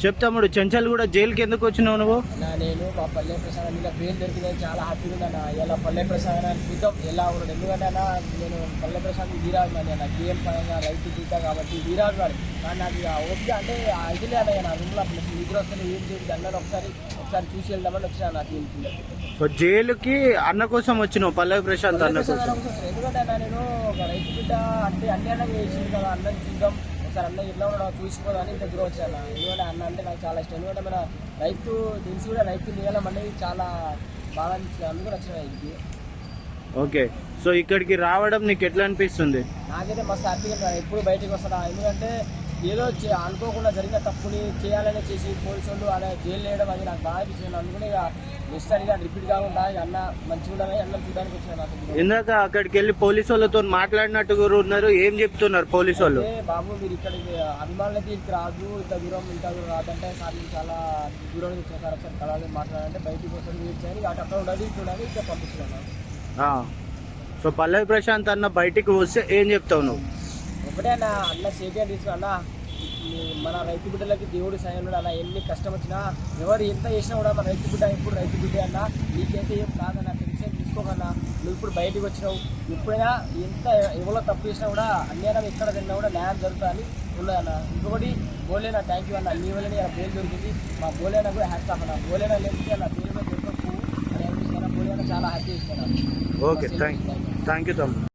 చెప్తాముడు చెంచల్ కూడా జైలుకి ఎందుకు వచ్చినావు నువ్వు? నేను మా పల్లె ప్రసాదం మీద పేరు దొరికిందని చాలా హ్యాపీగా ఉందన్న ఇలా పల్లె ప్రసాదం చూద్దాం ఎలా ఉన్నాడు ఎందుకంటే అన్న నేను పల్లె ప్రసాద్ వీరాజు అని అన్న గేమ్ పరంగా రైతు బిడ్డ కాబట్టి వీరాజు వాడు కానీ నాకు ఇక ఓపిక అంటే ఆ ఇదిలే అన్న నా రూమ్లో అప్పుడు నిద్ర వస్తుంది ఏం చేయండి అన్నాడు ఒకసారి ఒకసారి చూసి వెళ్దామని వచ్చాను నాకు సో జైలుకి అన్న కోసం వచ్చినావు పల్లవి ప్రశాంత్ అన్న కోసం? ఎందుకంటే నేను ఒక రైతు బిడ్డ అంటే అన్ని అన్న చేసింది కదా అన్నని చూద్దాం. ఒకసారి అన్న ఇట్లా ఉన్నాడు చూసుకోవాలని దగ్గర వచ్చాను ఎందుకంటే అన్న అంటే నాకు చాలా ఇష్టం. ఎందుకంటే మన రైతు తెలిసి కూడా రైతు నీళ్ళం అనేది చాలా బాగా అనిపిస్తుంది. అందుకు నచ్చిన ఇది ఓకే. సో ఇక్కడికి రావడం నీకు ఎట్లా అనిపిస్తుంది? నాకైతే మస్తు హ్యాపీగా ఎప్పుడు బయటకు వస్తాడా ఎందుకంటే ఏదో అనుకోకుండా జరిగిన తప్పుని చేయాలని చేసి పోలీసు వాళ్ళు అలా జైలు వేయడం అది నాకు బాగా అనిపించింది. అందుకని ఇక నెక్స్ట్ ఇక రిపీట్ కాకుండా అన్న మంచిగా ఉండాలని అన్న చూడడానికి వచ్చిన నాకు ఇందాక అక్కడికి వెళ్ళి పోలీసు వాళ్ళతో మాట్లాడినట్టు ఉన్నారు ఏం చెప్తున్నారు పోలీసు వాళ్ళు బాబు మీరు ఇక్కడికి అభిమానులకి ఇక్కడికి రాదు ఇంత దూరం ఇంత దూరం రాదంటే సార్ చాలా దూరం నుంచి వచ్చాను సార్ ఒకసారి కళాలి మాట్లాడాలంటే బయటికి వస్తుంది వెయిట్ చేయాలి అక్కడ ఉండాలి ఇక్కడ ఉండాలి ఇక్కడ పంపించాను. సో పల్లవి ప్రశాంత్ అన్న బయటికి వస్తే ఏం చెప్తావు నువ్వు? ఒకటే అన్న అన్న సేఫ్గా తీసుకున్నా అన్న మన రైతు బిడ్డలకి దేవుడు సాయంలో అన్న ఎన్ని కష్టం వచ్చినా ఎవరు ఎంత చేసినా కూడా మన రైతు బిడ్డ ఎప్పుడు రైతు బిడ్డ అన్న నీకైతే ఏం కాదన్న టెన్షన్ తీసుకోకన్నా నువ్వు ఇప్పుడు బయటకు వచ్చినావు ఎప్పుడైనా ఎంత ఎవరో తప్పు చేసినా కూడా అన్యాయం ఎక్కడ తిన్నా కూడా న్యాయం జరుగుతుందని ఉన్నాయన్న ఇంకొకటి బోలేనా థ్యాంక్ యూ అన్న. నీ వల్లనే ఇలా పేరు దొరికింది. మా బోలేనా కూడా హ్యాపీ అన్న. బోలేనా లేకపోతే అలా పేరు మీద దొరకకు అని అనిపిస్తున్నా బోలేనా చాలా హ్యాపీ చేస్తున్నాను ఓకే థ్యాంక్ థ్యాంక్ యూ